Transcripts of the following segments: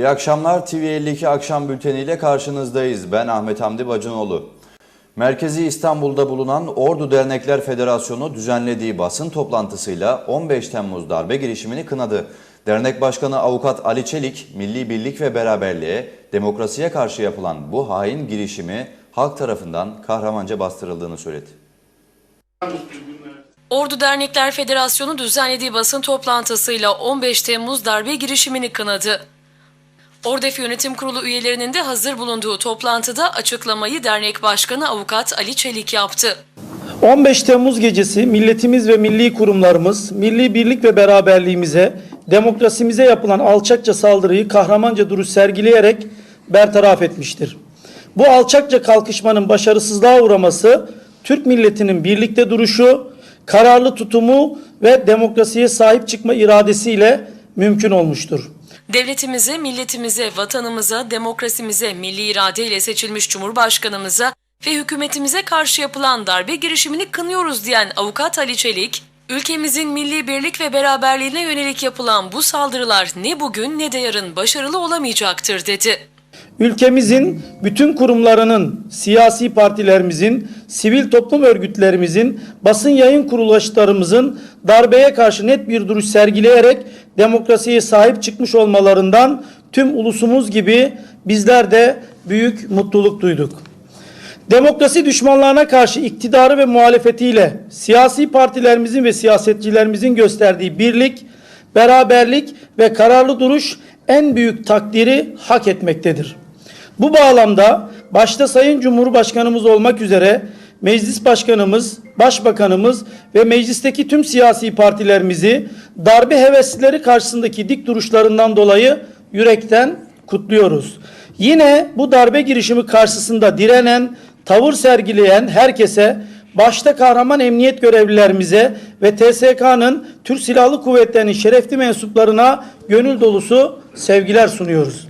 İyi akşamlar. TV52 akşam bülteniyle karşınızdayız. Ben Ahmet Hamdi Bacınoğlu. Merkezi İstanbul'da bulunan Ordu Dernekler Federasyonu düzenlediği basın toplantısıyla 15 Temmuz darbe girişimini kınadı. Dernek Başkanı Avukat Ali Çelik, milli birlik ve beraberliğe, demokrasiye karşı yapılan bu hain girişimi halk tarafından kahramanca bastırıldığını söyledi. Ordu Dernekler Federasyonu düzenlediği basın toplantısıyla 15 Temmuz darbe girişimini kınadı. Ordef Yönetim Kurulu üyelerinin de hazır bulunduğu toplantıda açıklamayı dernek başkanı avukat Ali Çelik yaptı. 15 Temmuz gecesi milletimiz ve milli kurumlarımız milli birlik ve beraberliğimize, demokrasimize yapılan alçakça saldırıyı kahramanca duruş sergileyerek bertaraf etmiştir. Bu alçakça kalkışmanın başarısızlığa uğraması Türk milletinin birlikte duruşu, kararlı tutumu ve demokrasiye sahip çıkma iradesiyle mümkün olmuştur. Devletimize, milletimize, vatanımıza, demokrasimize, milli iradeyle seçilmiş Cumhurbaşkanımıza ve hükümetimize karşı yapılan darbe girişimini kınıyoruz diyen avukat Ali Çelik, ülkemizin milli birlik ve beraberliğine yönelik yapılan bu saldırılar ne bugün ne de yarın başarılı olamayacaktır dedi. Ülkemizin bütün kurumlarının, siyasi partilerimizin, sivil toplum örgütlerimizin, basın yayın kuruluşlarımızın darbeye karşı net bir duruş sergileyerek demokrasiye sahip çıkmış olmalarından tüm ulusumuz gibi bizler de büyük mutluluk duyduk. Demokrasi düşmanlarına karşı iktidarı ve muhalefetiyle siyasi partilerimizin ve siyasetçilerimizin gösterdiği birlik, beraberlik ve kararlı duruş en büyük takdiri hak etmektedir. Bu bağlamda başta Sayın Cumhurbaşkanımız olmak üzere Meclis Başkanımız, Başbakanımız ve meclisteki tüm siyasi partilerimizi darbe heveslileri karşısındaki dik duruşlarından dolayı yürekten kutluyoruz. Yine bu darbe girişimi karşısında direnen, tavır sergileyen herkese başta kahraman emniyet görevlilerimize ve TSK'nın Türk Silahlı Kuvvetleri'nin şerefli mensuplarına gönül dolusu sevgiler sunuyoruz.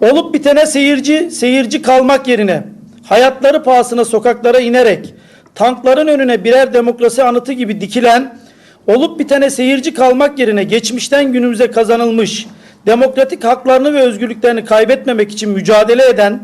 Olup bitene seyirci, seyirci kalmak yerine hayatları pahasına sokaklara inerek tankların önüne birer demokrasi anıtı gibi dikilen olup bitene seyirci kalmak yerine geçmişten günümüze kazanılmış demokratik haklarını ve özgürlüklerini kaybetmemek için mücadele eden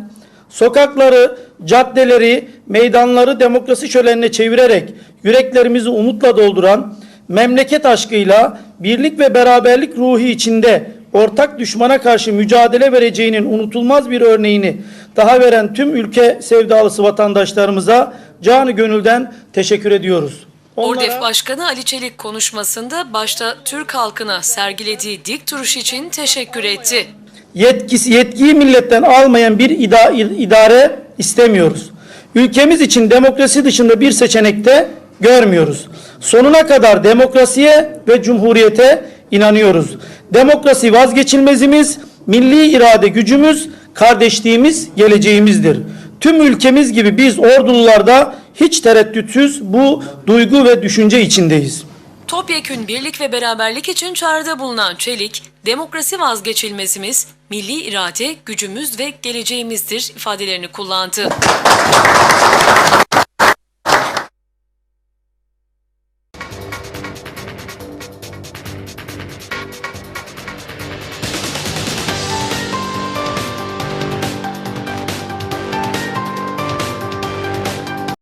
sokakları, caddeleri, meydanları demokrasi şölenine çevirerek yüreklerimizi umutla dolduran memleket aşkıyla birlik ve beraberlik ruhu içinde ortak düşmana karşı mücadele vereceğinin unutulmaz bir örneğini daha veren tüm ülke sevdalısı vatandaşlarımıza canı gönülden teşekkür ediyoruz. Ordef Onlara- Başkanı Ali Çelik konuşmasında başta Türk halkına sergilediği dik duruş için teşekkür etti. yetkisi yetkiyi milletten almayan bir ida- idare istemiyoruz. Ülkemiz için demokrasi dışında bir seçenek de görmüyoruz. Sonuna kadar demokrasiye ve cumhuriyete inanıyoruz. Demokrasi vazgeçilmezimiz, milli irade gücümüz, kardeşliğimiz geleceğimizdir. Tüm ülkemiz gibi biz ordulularda hiç tereddütsüz bu duygu ve düşünce içindeyiz. Topyekün birlik ve beraberlik için çağrıda bulunan Çelik, demokrasi vazgeçilmezimiz, milli irade, gücümüz ve geleceğimizdir ifadelerini kullandı.